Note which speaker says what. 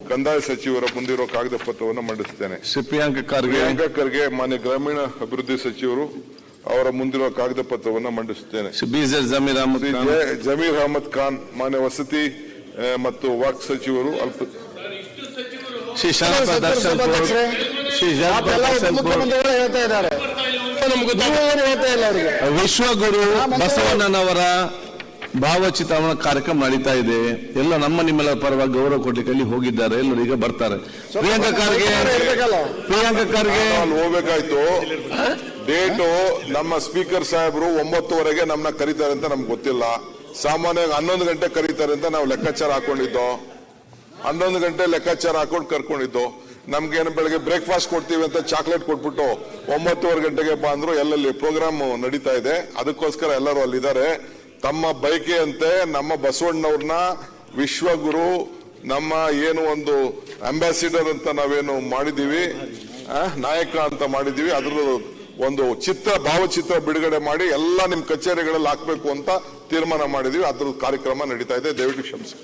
Speaker 1: ಕಂದಾಯ ಸಚಿವರ ಮುಂದಿರೋ ಕಾಗದ ಪತ್ರವನ್ನು ಮಂಡಿಸ್ತೇನೆ
Speaker 2: ಪ್ರಿಯಾಂಕ ಖರ್ಗೆ
Speaker 1: ಪ್ರಿಯಾಂಕ ಖರ್ಗೆ ಮಾನ್ಯ ಗ್ರಾಮೀಣ ಅಭಿವೃದ್ಧಿ ಸಚಿವರು ಅವರ ಮುಂದಿರುವ ಕಾಗದ ಪತ್ರವನ್ನು ಮಂಡಿಸುತ್ತೇನೆ.
Speaker 2: ಜಮೀರ್ ಅಹಮದ್
Speaker 1: ಜಮೀರ್ ಅಹಮದ್ ಖಾನ್ ಮಾನ್ಯ ವಸತಿ ಆ, ಮತ್ತು ವಾಕ್ ಸಚಿವರು ಅಲ್ಪ
Speaker 2: ಶ್ರೀ ಶರತ್ ದರ್ಶನ್ಪುರ್ ಶ್ರೀ
Speaker 3: ಮುಖ್ಯಮಂತ್ರಿಗಳು ಹೇಳ್ತಾ ಇದ್ದಾರೆ. ನೀವು ಏನು ಹೇಳ್ತಾ ಇಲ್ಲ ಅವರಿಗೆ?
Speaker 2: ವಿಶ್ವಗುರು ಬಸವಣ್ಣನವರ ಭಾವಚಿತ್ರಣ ಕಾರ್ಯಕ್ರಮ ನಡೀತಾ ಇದೆ. ಎಲ್ಲ ನಮ್ಮ ನಿಮ್ಮೆಲ್ಲರ ಪರವಾಗಿ ಗೌರವ ಕೊಡ್ಲಿಕ್ಕೆ ಅಲ್ಲಿ ಹೋಗಿದ್ದಾರೆ. ಎಲ್ಲರೂ ಈಗ ಬರ್ತಾರೆ. ಪ್ರಿಯಾಂಕಾ ಖರ್ಗೆ ಪ್ರಿಯಾಂಕಾ ಖರ್ಗೆ
Speaker 1: ಅಲ್ಲಿ ಹೋಗ್ಬೇಕಾಯ್ತು. ಡೇಟು ನಮ್ಮ ಸ್ಪೀಕರ್ ಸಾಹೇಬರು ಒಂಬತ್ತುವರೆಗೆ ನಮ್ಮನ್ನ ಕರೀತಾರೆ ಅಂತ ನಮ್ಗೆ ಗೊತ್ತಿಲ್ಲ. ಸಾಮಾನ್ಯವಾಗಿ ಹನ್ನೊಂದು ಗಂಟೆ ಕರೀತಾರೆ ಅಂತ ನಾವು ಲೆಕ್ಕಾಚಾರ ಹಾಕೊಂಡಿದ್ದು. ಹನ್ನೊಂದು ಗಂಟೆ ಲೆಕ್ಕಾಚಾರ ಹಾಕೊಂಡು ಕರ್ಕೊಂಡಿದ್ದು. ನಮ್ಗೇನು ಬೆಳಗ್ಗೆ ಬ್ರೇಕ್ಫಾಸ್ಟ್ ಕೊಡ್ತೀವಿ ಅಂತ ಚಾಕ್ಲೇಟ್ ಕೊಟ್ಬಿಟ್ಟು ಒಂಬತ್ತುವರೆ ಗಂಟೆಗೆ ಬಾ ಅಂದ್ರು ಎಲ್ಲೆಲ್ಲಿ ಪ್ರೋಗ್ರಾಮ್ ನಡೀತಾ ಇದೆ. ಅದಕ್ಕೋಸ್ಕರ ಎಲ್ಲರೂ ಅಲ್ಲಿದ್ದಾರೆ. ತಮ್ಮ ಬಯಕೆಯಂತೆ ನಮ್ಮ ಬಸವಣ್ಣವ್ರನ್ನ ವಿಶ್ವಗುರು, ನಮ್ಮ ಏನು ಒಂದು ಅಂಬಾಸಿಡರ್ ಅಂತ ನಾವೇನು ಮಾಡಿದೀವಿ ನಾಯಕ ಅಂತ ಮಾಡಿದೀವಿ ಅದ್ರ ಒಂದು ಚಿತ್ರ, ಭಾವಚಿತ್ರ ಬಿಡುಗಡೆ ಮಾಡಿ ಎಲ್ಲ ನಿಮ್ಮ ಕಚೇರಿಗಳಲ್ಲಿ ಹಾಕ್ಬೇಕು ಅಂತ ತೀರ್ಮಾನ ಮಾಡಿದೀವಿ ಅದ್ರ ಕಾರ್ಯಕ್ರಮ ನಡೀತಾ ಇದೆ. ದಯವಿಟ್ಟು ಕ್ಷಮಿಸಿ.